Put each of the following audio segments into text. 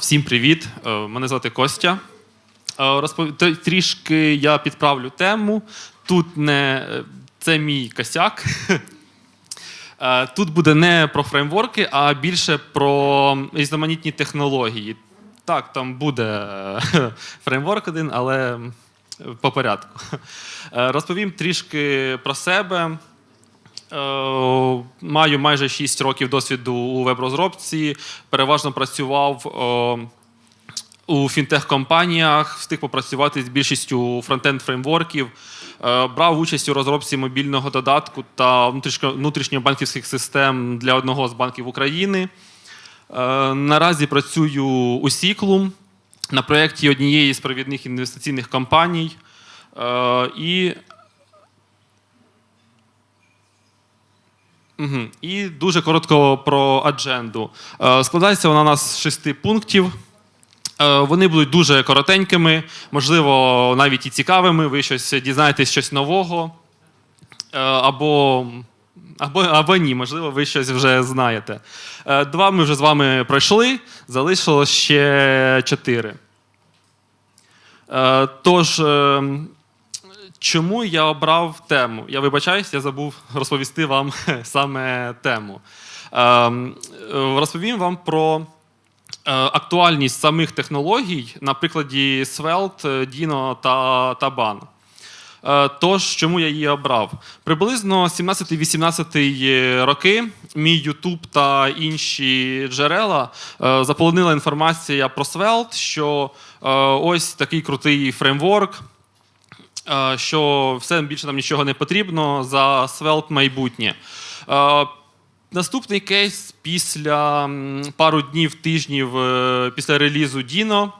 Всім привіт! Е, Мене звати Костя. Е, Трішки я підправлю тему. Тут не е, це мій косяк. Тут буде не про фреймворки, а більше про різноманітні технології. Так, там буде фреймворк один, але по порядку. Розповім трішки про себе. Е, Маю майже 6 років досвіду у веб-розробці. Переважно працював е, у фінтех-компаніях, встиг попрацювати з більшістю фронтенд фреймворків. Е, Брав участь у розробці мобільного додатку та внутрішньобанківських систем для одного з банків України. Наразі працюю у Сіклум на проєкті однієї з провідних інвестиційних компаній. І Угу. І дуже коротко про адженду. Е, Складається вона у нас з шести пунктів. Е, Вони будуть дуже коротенькими, можливо, навіть і цікавими. Ви щось дізнаєтесь щось нового. Е, Або, або, або ні, можливо, ви щось вже знаєте. Два ми вже з вами пройшли, залишилось ще чотири. Тож, е, чому я обрав тему? Я вибачаюсь, я забув розповісти вам саме тему. Е, е, Розповім вам про е, актуальність самих технологій на прикладі Svelte, Dino та, та Е, Тож, чому я її обрав? Приблизно 17-18 роки мій YouTube та інші джерела е, заполонила інформація про Svelte, що е, ось такий крутий фреймворк, е, що все більше нам нічого не потрібно за Svelte майбутнє. Е, Наступний кейс після пару днів, тижнів е, після релізу Dino.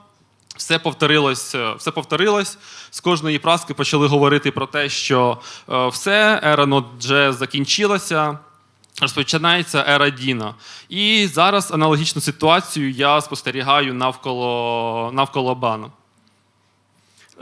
Все повторилось, е, все повторилось. З кожної праски почали говорити про те, що е, все, ера Node.js закінчилася, розпочинається ера Dino. І зараз аналогічну ситуацію я спостерігаю навколо, навколо бану.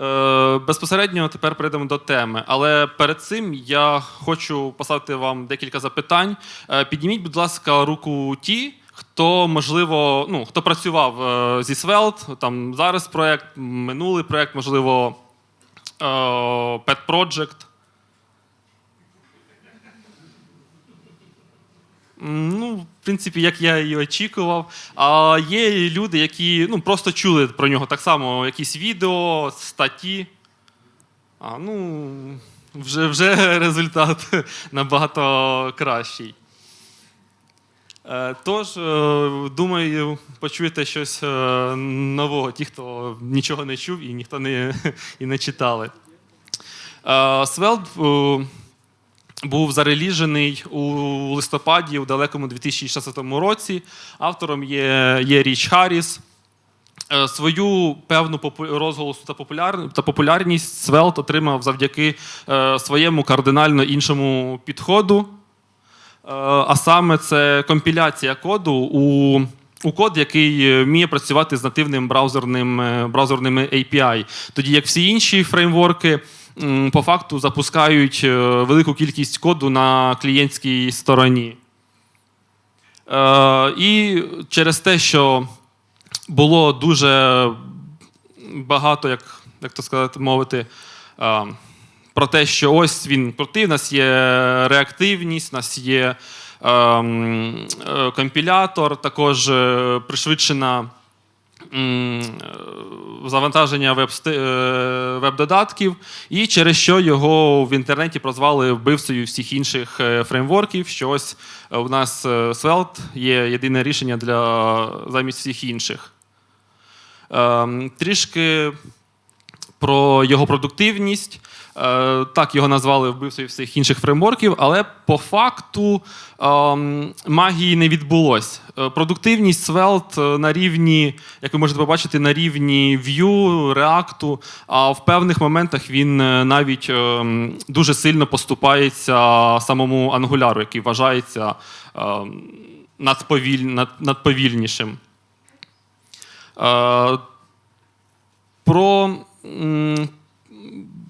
Е, Безпосередньо тепер перейдемо до теми. Але перед цим я хочу поставити вам декілька запитань. Е, Підніміть, будь ласка, руку ті, хто можливо, ну хто працював е, зі Svelte, там зараз проект, минулий проект, можливо, е, Pet Project. Ну, в принципі, як я і очікував. А є люди, які ну, просто чули про нього так само, якісь відео, статті. А, ну, вже, вже результат набагато кращий. Е, Тож, е, думаю, почуєте щось е, нового, ті, хто нічого не чув і ніхто не, і не читали. Е, був зареліжений у листопаді у далекому 2016 році. Автором є, є Річ Харріс. Е, Свою певну розголосу та, популяр... та популярність Svelte отримав завдяки е, своєму кардинально іншому підходу. Е, А саме це компіляція коду у, у код, який вміє працювати з нативним браузерним, браузерними API. Тоді як всі інші фреймворки по факту запускають е, велику кількість коду на клієнтській стороні. Е, І через те, що було дуже багато, як, як то сказати, мовити, е, про те, що ось він крутий, у нас є реактивність, у нас є ем, компілятор, також пришвидшена завантаження веб-сти- е, веб-додатків, і через що його в інтернеті прозвали вбивцею всіх інших е, фреймворків, що ось е, у нас е, Svelte є єдине рішення для замість всіх інших. Ем, Трішки про його продуктивність. Е, Так, його назвали вбивцею всіх інших фреймворків, але по факту ем, магії не відбулось. Е, Продуктивність Svelte е, на рівні, як ви можете побачити, на рівні Vue, React, а в певних моментах він навіть ем, дуже сильно поступається самому Angular, який вважається ем, надповіль, надповільнішим. Про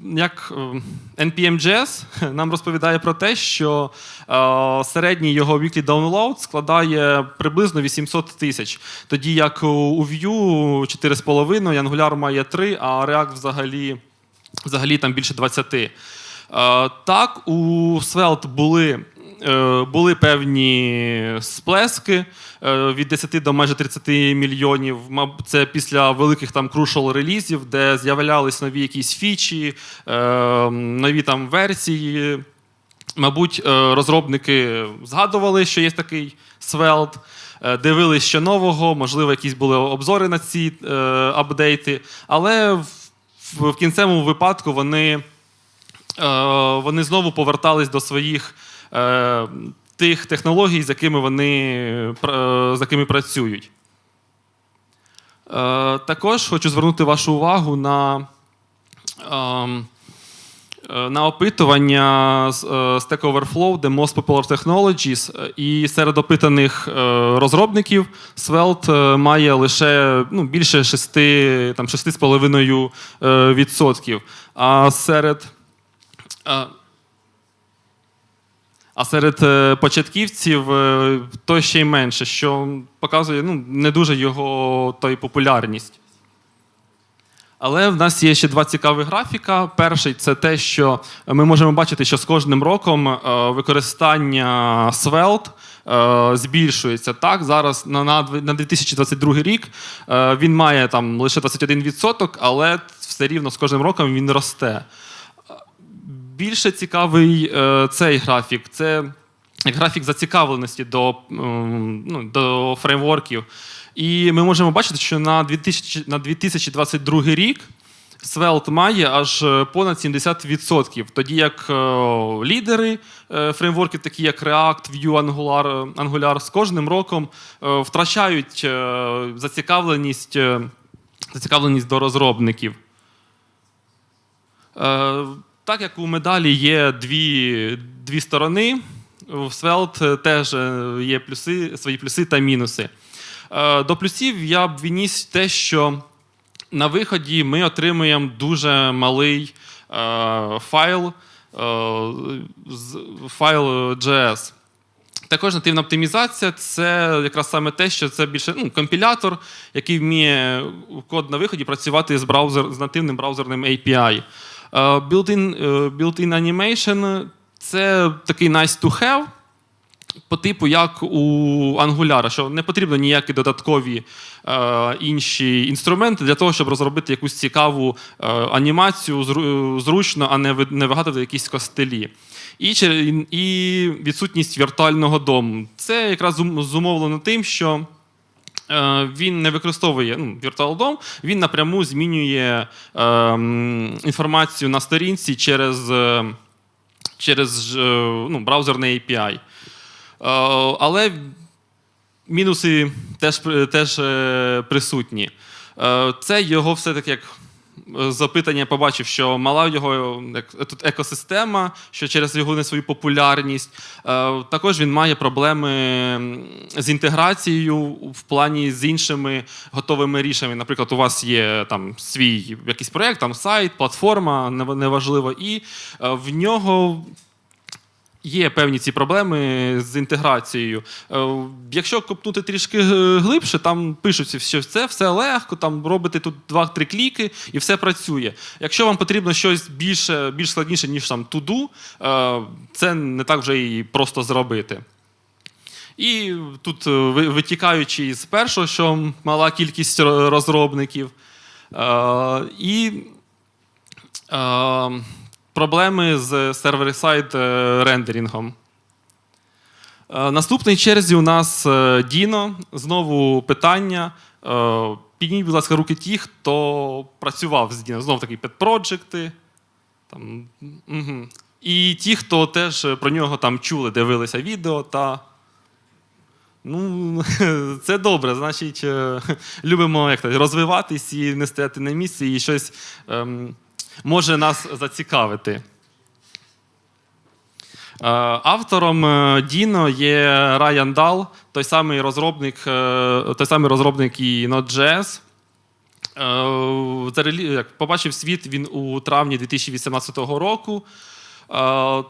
як е, NPM.js нам розповідає про те, що е, середній його weekly download складає приблизно 800 тисяч. Тоді як у, Vue 4,5, Angular має 3, а React взагалі, взагалі там більше 20. Е, так, у Svelte були були певні сплески е, від 10 до майже 30 мільйонів. Це після великих там crucial релізів, де з'являлись нові якісь фічі, е, нові там версії. Мабуть, е, розробники згадували, що є такий е, дивились, що нового, можливо, якісь були обзори на ці е, апдейти, але в, кінцевому випадку вони е, вони знову повертались до своїх е, тих технологій, з якими вони е, з якими працюють. Е, також хочу звернути вашу увагу на, ем, е, на опитування з е, Stack Overflow, The Most Popular Technologies. Е, І серед опитаних е, розробників Svelte е, має лише ну, більше 6,5%. е. А серед а, серед е, початківців е, то ще й менше, що показує ну, не дуже його той популярність. Але в нас є ще два цікаві графіка. Перший це те, що ми можемо бачити, що з кожним роком е, використання Svelte збільшується. Так, зараз на, на, 2022 рік він має там лише 21%, але все рівно з кожним роком він росте. Більше цікавий е, цей графік. Це графік зацікавленості до, ну, до фреймворків. І ми можемо бачити, що на, 2000, на 2022 рік Svelte має аж е, понад 70%. Тоді як е, лідери е, фреймворків, такі як React, Vue, Angular, е, Angular, з кожним роком е, втрачають е, зацікавленість, е, зацікавленість до розробників. Е, Так як у медалі є дві, дві сторони, в Svelte теж е, є плюси, свої плюси та мінуси. Е, До плюсів я б відніс те, що на виході ми отримуємо дуже малий е, файл, е, файл JS. Також нативна оптимізація це якраз саме те, що це більше ну, компілятор, який вміє код на виході працювати з, браузер, з нативним браузерним API. Е, Built-in, е, built-in animation це такий nice to have, по типу, як у Angular, що не потрібно ніякі додаткові е, інші інструменти для того, щоб розробити якусь цікаву е, анімацію зручно, а не, не вигадувати якісь костелі. І, і відсутність віртуального дому. Це якраз зумовлено тим, що він не використовує ну, Virtual DOM, він напряму змінює е, інформацію на сторінці через, е, через е, ну, браузерний API. Е, Але мінуси теж, теж е, присутні. Е, Це його все-таки як е, запитання я побачив, що мала його тут екосистема, що через його не свою популярність. Е, Також він має проблеми з інтеграцією в плані з іншими готовими рішеннями. Наприклад, у вас є там свій якийсь проєкт, там сайт, платформа, неважливо, і е, в нього Є певні ці проблеми з інтеграцією. Е, Якщо копнути трішки е, глибше, там пишуться, що це все легко, там робите тут 2-3 кліки і все працює. Якщо вам потрібно щось більше, більш складніше, ніж там туду, це не так вже і просто зробити. І тут, е, витікаючи з першого, що мала кількість розробників, е, і е, проблеми з сервер-сайд е, рендерінгом. Е, Наступний черзі у нас е, Діно. Знову питання. Підніміть, будь ласка, руки ті, хто працював з Діно. Знову таки педпроджекти. Там, угу. І ті, хто теж про нього там чули, дивилися відео та. Ну, це добре. Значить, любимо як то, розвиватись і не стояти на місці, і щось ем, може нас зацікавити. Е, Автором е, Діно є Райан Дал, той самий розробник, е, той самий розробник і Node.js. Як побачив світ він у травні 2018 року.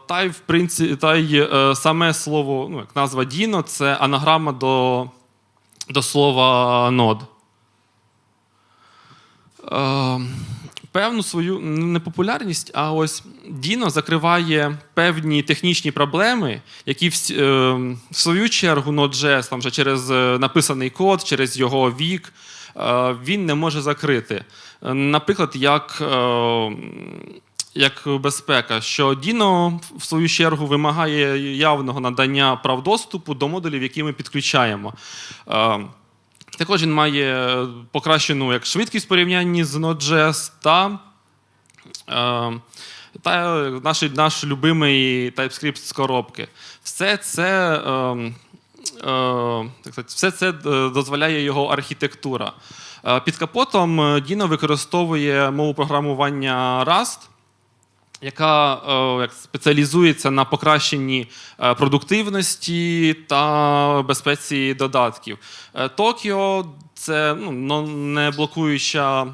Та й в принципі, та й саме слово, ну як назва Діно, це анаграма до, до слова нод. Е, Певну свою не популярність, а ось Діно закриває певні технічні проблеми, які в, е, в свою чергу Node.js там вже через е, написаний код, через його вік, е, він не може закрити. Е, Наприклад, як, е, як безпека, що Dino в свою чергу вимагає явного надання прав доступу до модулів, які ми підключаємо. Е, також він має покращену як швидкість в порівнянні з Node.js та, е, та наш, наш любимий TypeScript з коробки. Все це, е, е, все це е, дозволяє його архітектура. Е, Під капотом е, Dino використовує мову програмування Rust, яка е, як спеціалізується на покращенні е, продуктивності та безпеці додатків. Е, Tokio – це ну, не блокуюча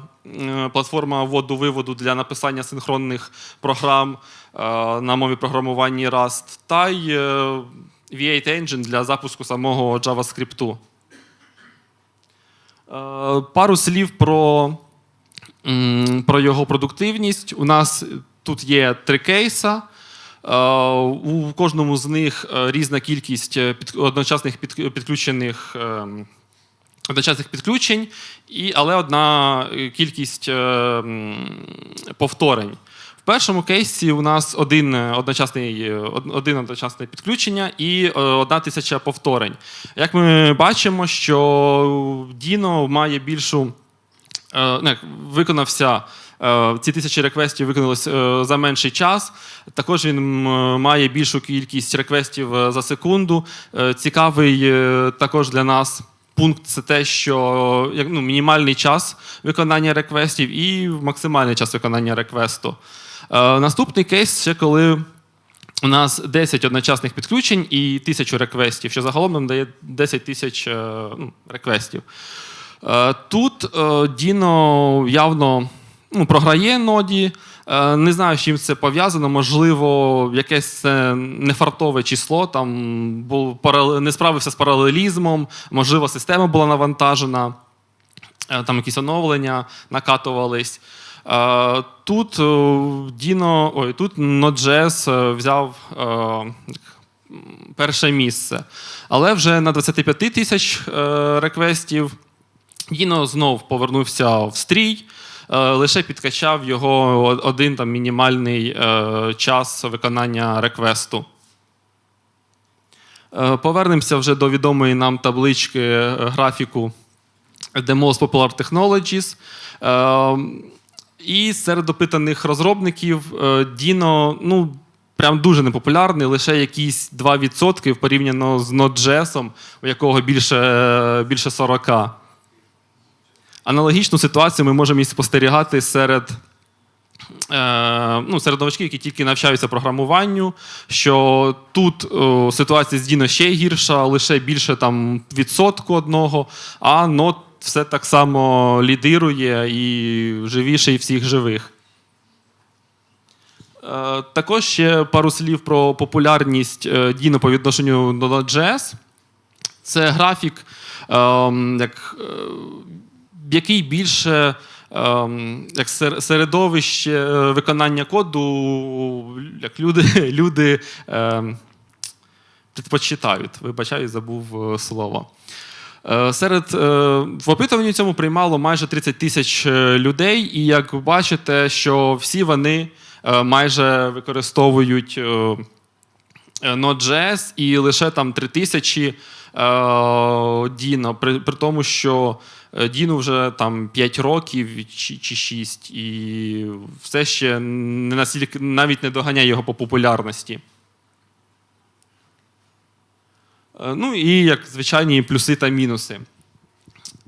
платформа вводу-виводу для написання синхронних програм на мові програмування Rust, та й е, V8 Engine для запуску самого JavaScript. Пару слів про про його продуктивність. У нас тут є три кейса. Е, У кожному з них е, різна кількість е, одночасних підключених ем, одночасних підключень, і, але одна кількість повторень. В першому кейсі у нас один одночасний, один одночасне підключення і одна тисяча повторень. Як ми бачимо, що Dino має більшу виконався. Е, Ці тисячі реквестів виконалися е, за менший час. Також він має більшу кількість реквестів е, за секунду. Цікавий також для нас пункт це те, що ну, мінімальний час виконання реквестів і максимальний час виконання реквесту. Е, Наступний кейс ще коли у нас 10 одночасних підключень і 1000 реквестів, що загалом нам дає 10 тисяч е, ну, реквестів. Е, Тут е, Діно явно ну, програє ноді. Е, Не знаю, з чим це пов'язано. Можливо, якесь нефартове число, там був не справився з паралелізмом, можливо, система була навантажена, е, там якісь оновлення накатувались. Е, Тут Dino, ой, тут Node.js взяв перше місце. Але вже на 25 тисяч реквестів Діно знов повернувся в стрій, лише підкачав його один там, мінімальний е, час виконання реквесту. Е, Повернемося вже до відомої нам таблички е, графіку The Most Popular Technologies. Е, І серед опитаних розробників е, Dino ну, прям дуже непопулярний, лише якісь 2% порівняно з Node.js, у якого більше, е, більше 40. Аналогічну ситуацію ми можемо і спостерігати серед, е, ну, серед новачків, які тільки навчаються програмуванню. Що тут е, ситуація з Dino ще гірша, лише більше там відсотку одного, а Node все так само лідирує і живіше і всіх живих. Е, Також ще пару слів про популярність е, Dino по відношенню до Node.js. Це графік, ем, як, е, який більше ем, як середовище е, виконання коду, як люди, люди ем, предпочитають. Вибачаю, забув е, слово. Е, Серед в опитуванні цьому приймало майже 30 тисяч людей, і як ви бачите, що всі вони майже використовують Node.js і лише там 3 тисячі Dino, при, при тому, що е, Dino вже там 5 років чи, чи 6, і все ще не настільки навіть не доганяє його по популярності. Е, Ну і як звичайні плюси та мінуси.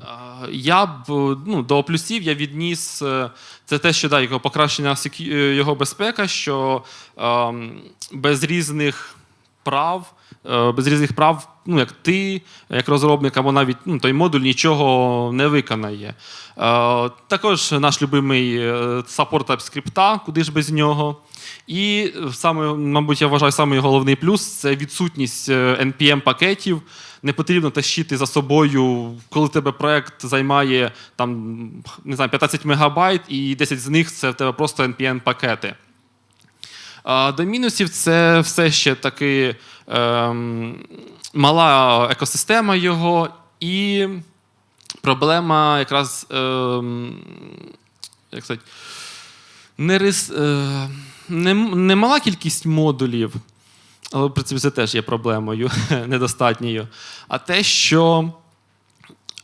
Е, Я б ну, до плюсів я відніс е, це те, що да, його покращення е, його безпека, що ем, без різних прав, е, без різних прав, ну як ти, як розробник, або навіть ну, той модуль нічого не виконає. Е, Також наш любимий е, саппорт TypeScript, куди ж без нього. І саме, мабуть, я вважаю, самий головний плюс це відсутність е, npm пакетів. Не потрібно тащити за собою, коли тебе проект займає там, не знаю, 15 мегабайт, і 10 з них це в тебе просто npm пакети. А До мінусів це все ще таки ем, мала екосистема його і проблема якраз ем, як сказати, не, рис, е, не, не мала кількість модулів, але в принципі це теж є проблемою недостатньою. А те, що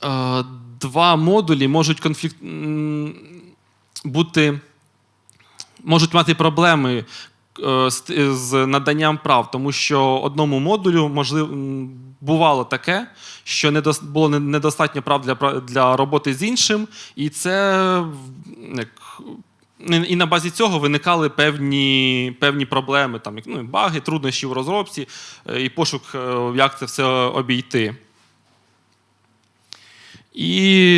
е, два модулі можуть конфлікт, бути, можуть мати проблеми з, з наданням прав, тому що одному модулю можливо бувало таке, що було недостатньо прав для, для роботи з іншим, і це як, і на базі цього виникали певні, певні проблеми, там, ну, баги, труднощі в розробці е, і пошук, е, як це все обійти. І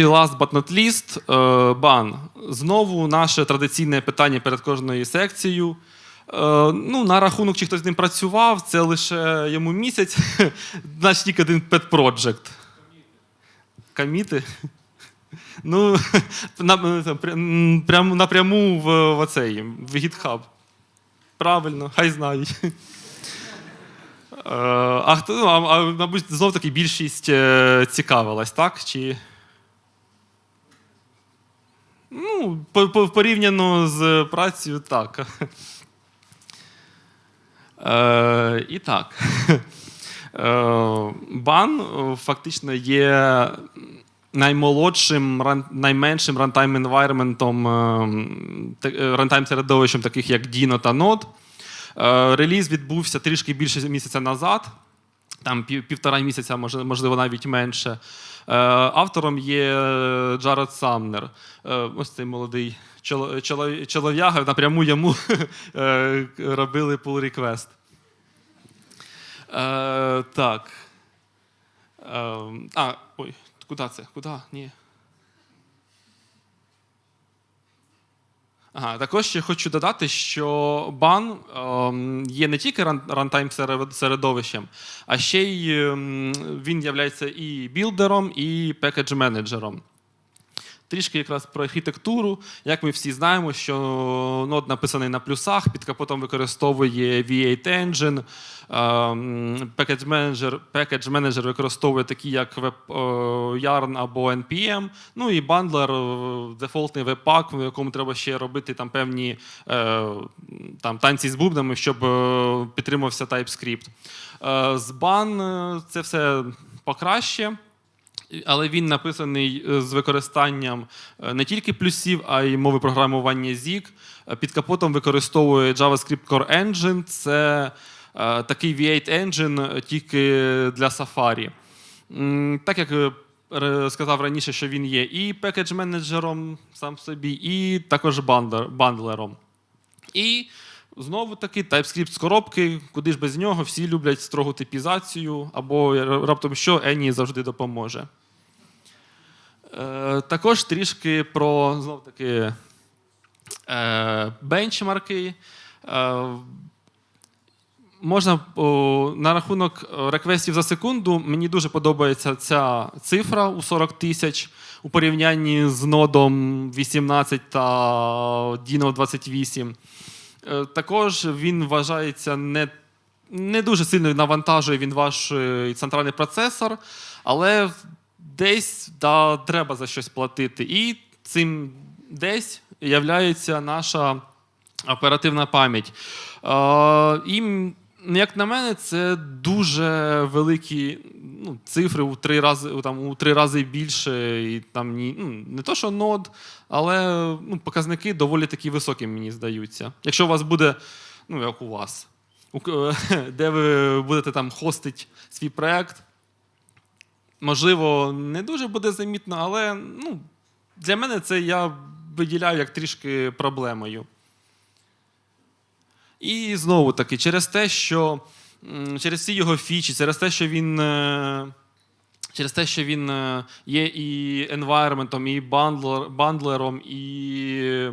last but not least, е, бан. Знову наше традиційне питання перед кожною секцією. Е, Ну, на рахунок, чи хтось з ним працював, це лише йому місяць, значить тільки один pet project. Каміти? Ну, прям, прям, напряму в, в оцей, в GitHub. Правильно, хай знають. Е, А хто, ну, а, мабуть, знов таки більшість е, цікавилась, так? Чи... Ну, по- по- порівняно з працею, так. Е, і так. Е, Бан е, фактично є наймолодшим, найменшим рантайм енвайрментом, рантайм середовищем, таких як Dino та Node. Е, Реліз відбувся трішки більше місяця назад, там півтора місяця, можливо, навіть менше. Е, Автором є Джаред Самнер. Е, Ось цей молодий чолов'яга, напряму йому е, робили request. Е, так. Е, а, ой, куди це? Куди? Ні. Ага, також ще хочу додати, що бан ем, є не тільки ран- рантайм середовищем, а ще й ем, він є і білдером, і пекедж менеджером. Трішки якраз про архітектуру. Як ми всі знаємо, що нод написаний на плюсах, під капотом використовує V8 Engine, ем, Package Manager, Package Manager використовує такі, як е, Yarn або NPM. Ну і бандлер, дефолтний веб-пак, в якому треба ще робити там певні е, там, танці з бубнами, щоб е, підтримувався TypeScript. З бан це все покраще. Але він написаний е, з використанням е, не тільки плюсів, а й мови програмування ZIG. Е, Під капотом використовує JavaScript Core Engine. Це такий V8 Engine тільки для Safari. Так як сказав раніше, що він є і пекедж менеджером сам собі, і також бандлером. І знову таки TypeScript з коробки, куди ж без нього, всі люблять строгу типізацію, або раптом що Ені завжди допоможе. Е, також трішки про знов таки е, бенчмарки. Е, Можна на рахунок реквестів за секунду. Мені дуже подобається ця цифра у 40 тисяч у порівнянні з нодом 18 та Dino 28. Е, Також він вважається не, не дуже сильно навантажує він ваш центральний процесор, але десь да, треба за щось платити. І цим десь являється наша оперативна пам'ять. І, як на мене, це дуже великі ну, цифри у три рази, там, у три рази більше. І, там, ні, ну, не то, що нод, але ну, показники доволі такі високі, мені здаються. Якщо у вас буде, ну, як у вас, де ви будете там хостити свій проект, можливо, не дуже буде замітно, але ну, для мене це я виділяю як трішки проблемою. І знову таки, через те, що через всі його фічі, через те, що він. е, Через те, що він е, є і енвайрментом, і бандлер, бандлером, і,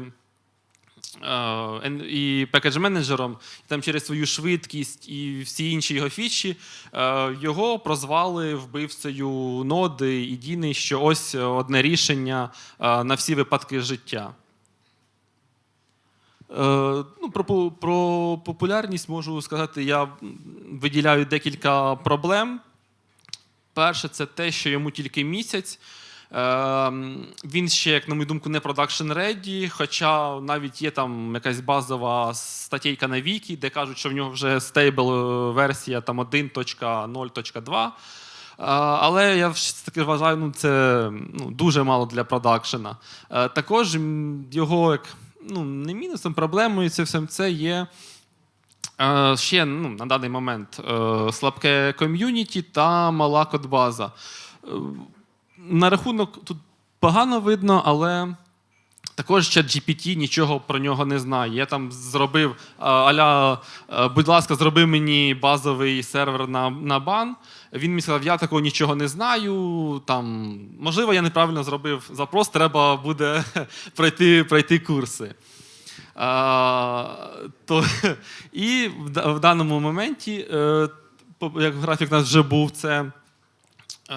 і пекедж-менеджером, там через свою швидкість і всі інші його фічі, е, його прозвали вбивцею ноди і Діни, що ось одне рішення е, на всі випадки життя. Е, ну, про, про популярність можу сказати, я виділяю декілька проблем. Перше, це те, що йому тільки місяць. Е, він ще, як на мою думку, не продакшн ready, хоча навіть є там якась базова статейка на Вікі, де кажуть, що в нього вже стейбл е, версія там 1.0.2. Е, Але я таки вважаю, ну це ну, дуже мало для продакшена. Е, Також його як ну, не мінусом, проблемою це все це є. Ще ну, на даний момент слабке ком'юніті та мала кодбаза. Е, На рахунок тут погано видно, але також ChatGPT нічого про нього не знає. Я там зробив е, аля, е, будь ласка, зроби мені базовий сервер на, на бан. Він мені сказав, я такого нічого не знаю. Там, можливо, я неправильно зробив запрос, треба буде пройти, пройти курси. А, то, і в, в даному моменті, е, як графік у нас вже був, це е,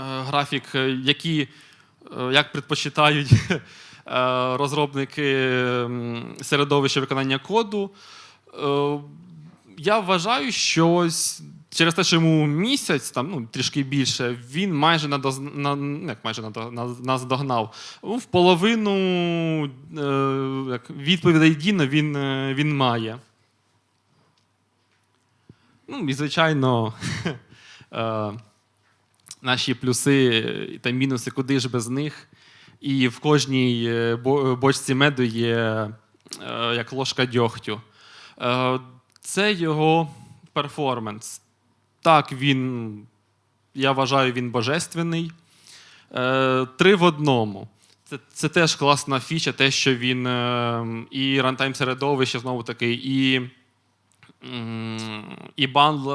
графік, е, який, е, як предпочитають е, розробники середовища виконання коду. Е, я вважаю, що через те, що йому місяць, там, ну, трішки більше, він майже надоз... на... як майже нас догнав. Ну, В половину е, відповідей Діна він, е, він має. Ну, і, звичайно, е, наші плюси та мінуси, куди ж без них. І в кожній е, бочці меду є е, як ложка дьогтю. Е, Це його перформанс. Так, він, я вважаю, він божественний. Е, Три в одному. Це, це теж класна фіча, те, що він е, і рантайм середовище, знову таки, і, і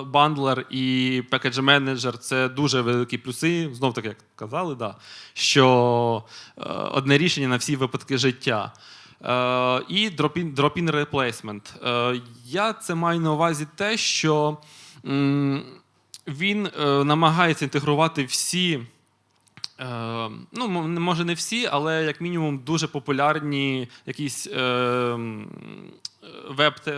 бандлер, і пекедж менеджер це дуже великі плюси. Знов таки, як казали, да, що е, одне рішення на всі випадки життя. Е, і drop-in replacement. Е, я це маю на увазі те, що він намагається інтегрувати всі. Ну, може, не всі, але як мінімум дуже популярні якісь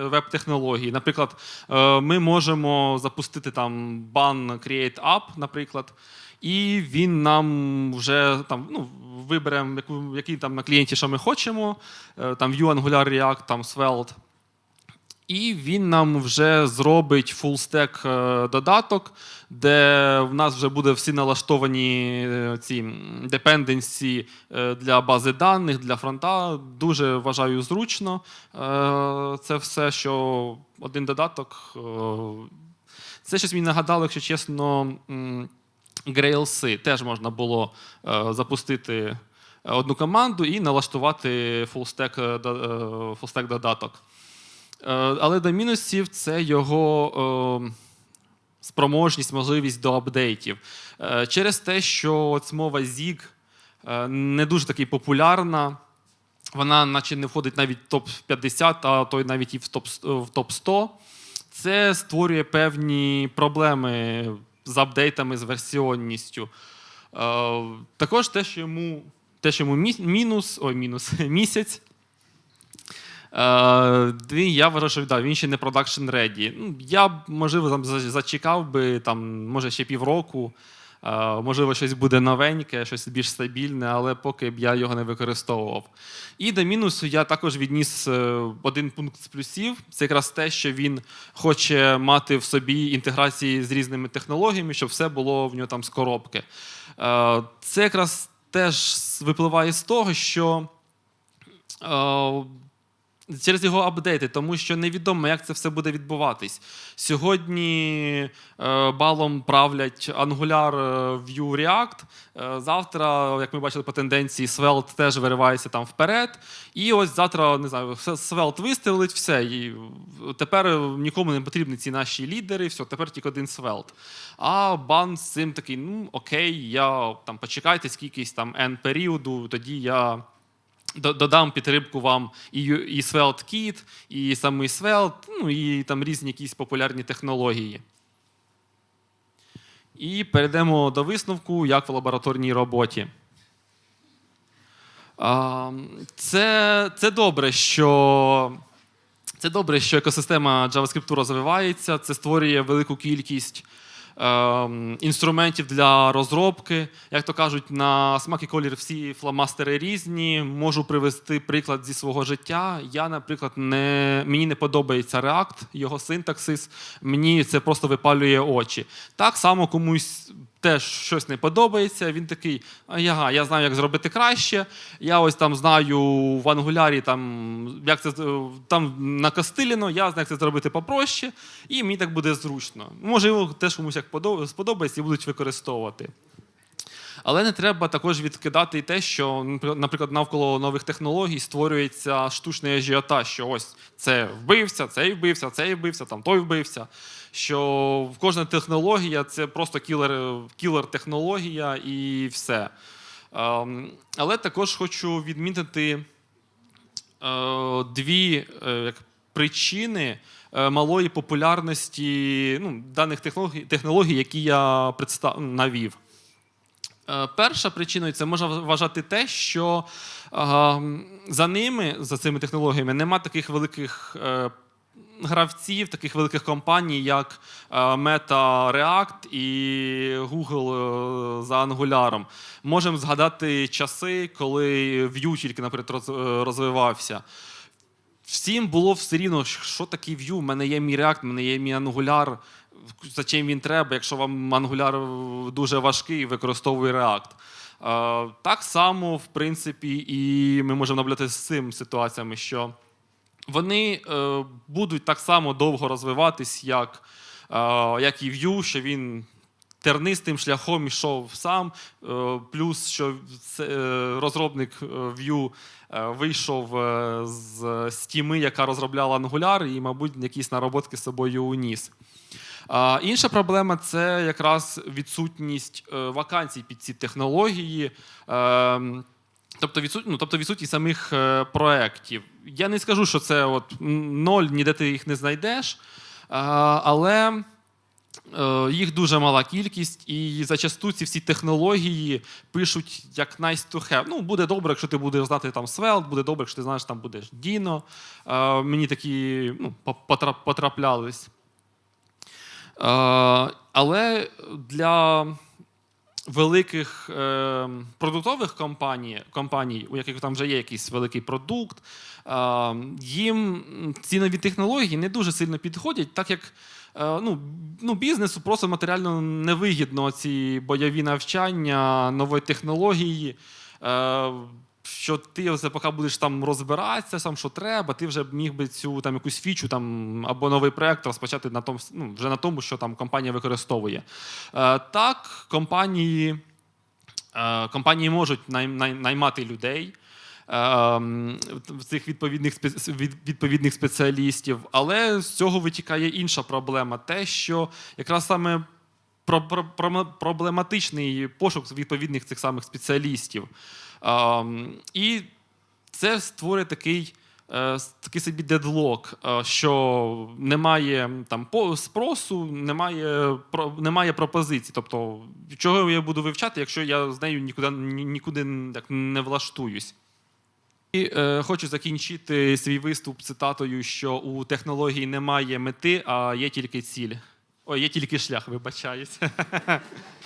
веб-технології. Наприклад, е, ми можемо запустити там ban Create App, наприклад, і він нам вже там, ну, виберемо, який там на клієнті, що ми хочемо, е, там Vue, Angular, React, там Svelte. І він нам вже зробить фулстек додаток, де в нас вже буде всі налаштовані е, ці депенденсі для бази даних, для фронта. Дуже вважаю зручно. Е, Це все, що один додаток. е, Це щось мені нагадало, якщо чесно, Grails теж можна було запустити одну команду і налаштувати фулстек додаток. Е, Але до мінусів це його е, спроможність, можливість до апдейтів. Е, Через те, що мова ZIG не дуже таки популярна. Вона, наче, не входить навіть в топ-50, а то й навіть і в топ в топ-100. Це створює певні проблеми з апдейтами, з версіонністю. Також те, що йому, те, що йому мінус, ой, мінус, місяць. Е, він, я вважаю, да, він ще не продакшн. Ну, я б, можливо, там зачекав би там, може ще півроку. Е, можливо, щось буде новеньке, щось більш стабільне, але поки б я його не використовував. І до мінусу я також відніс е, один пункт з плюсів. Це якраз те, що він хоче мати в собі інтеграції з різними технологіями, щоб все було в нього там з коробки. Це якраз теж випливає з того, що. Е, через його апдейти, тому що невідомо, як це все буде відбуватись. Сьогодні е, балом правлять Angular, е, Vue, React. Е, завтра, як ми бачили по тенденції, Svelte теж виривається там вперед. І ось завтра, не знаю, Svelte вистрілить, все. І тепер нікому не потрібні ці наші лідери, все, тепер тільки один Svelte. А бан з цим такий: ну окей, я там почекайте скількись там N періоду, тоді я. До- Додам підтримку вам і, і Svelte і самий Svelte, ну і там різні якісь популярні технології. І перейдемо до висновку, як в лабораторній роботі. Це, це добре, що. Це добре, що екосистема JavaScript розвивається, це створює велику кількість інструментів для розробки. Як то кажуть, на смак і колір всі фломастери різні. Можу привести приклад зі свого життя. Я, наприклад, не, мені не подобається React, його синтаксис, мені це просто випалює очі. Так само комусь теж щось не подобається. Він такий, ага, я знаю, як зробити краще. Я ось там знаю в ангулярі, там, як це там накостилено, я знаю, як це зробити попроще, і мені так буде зручно. Може, теж комусь як сподобається і будуть використовувати. Але не треба також відкидати і те, що, наприклад, навколо нових технологій створюється штучний ажіотаж, що ось це вбився, цей вбився, цей вбився, там той вбився. Що кожна технологія це просто кілер, кілер-технологія і все. Ем, Але також хочу відмітити е, дві е, причини е, малої популярності ну, даних технологій, технологій, які я представ... навів. Е, Перша причиною це можна вважати те, що е, за ними, за цими технологіями, нема таких великих гравців, таких великих компаній, як е, Meta React і Google е, за Angular. Можемо згадати часи, коли Vue тільки, наприклад, е, розвивався. Всім було все рівно, що таке Vue, в мене є мій React, в мене є мій Angular. За чим він треба, якщо вам Angular дуже важкий, використовуй React. Так само, в принципі, і ми можемо наблюдати з цим ситуаціями, що вони е, будуть так само довго розвиватись, як, е, як і Vue, що він тернистим шляхом йшов сам. Е, плюс, що це, е, розробник е, Vue е, вийшов е, з стіми, яка розробляла Angular, і, мабуть, якісь нароботки з собою уніс. А, інша проблема це якраз відсутність е, вакансій під ці технології. Е, Тобто, відсут... ну, тобто відсутність самих е, проєктів. Я не скажу, що це от ноль, ніде ти їх не знайдеш, е, але е, їх дуже мала кількість, і зачасту ці всі технології пишуть як nice to have. Ну, буде добре, якщо ти будеш знати там Svelte, буде добре, якщо ти знаєш, там будеш Dino. Е, мені такі ну, потраплялись. Е, але для великих е, продуктових компаній, компаній, у яких там вже є якийсь великий продукт, е, їм ці нові технології не дуже сильно підходять, так як е, ну, ну, бізнесу просто матеріально невигідно ці бойові навчання, нової технології. Е, що ти оце поки будеш там розбиратися, сам що треба, ти вже міг би цю там якусь фічу там або новий проект розпочати на тому, ну, вже на тому, що там компанія використовує. Е, так, компанії, е, компанії можуть най, най, наймати людей. ем, в цих відповідних відповідних спеціалістів, але з цього витікає інша проблема: те, що якраз саме про- про- про- проблематичний пошук відповідних цих самих спеціалістів. І це створює такий, е, такий собі дедлок, е, що немає там спросу, немає, немає пропозицій. Тобто, чого я буду вивчати, якщо я з нею нікуди, нікуди так, не влаштуюсь. І е, хочу закінчити свій виступ цитатою, що у технології немає мети, а є тільки ціль. Ой, є тільки шлях, вибачаюсь.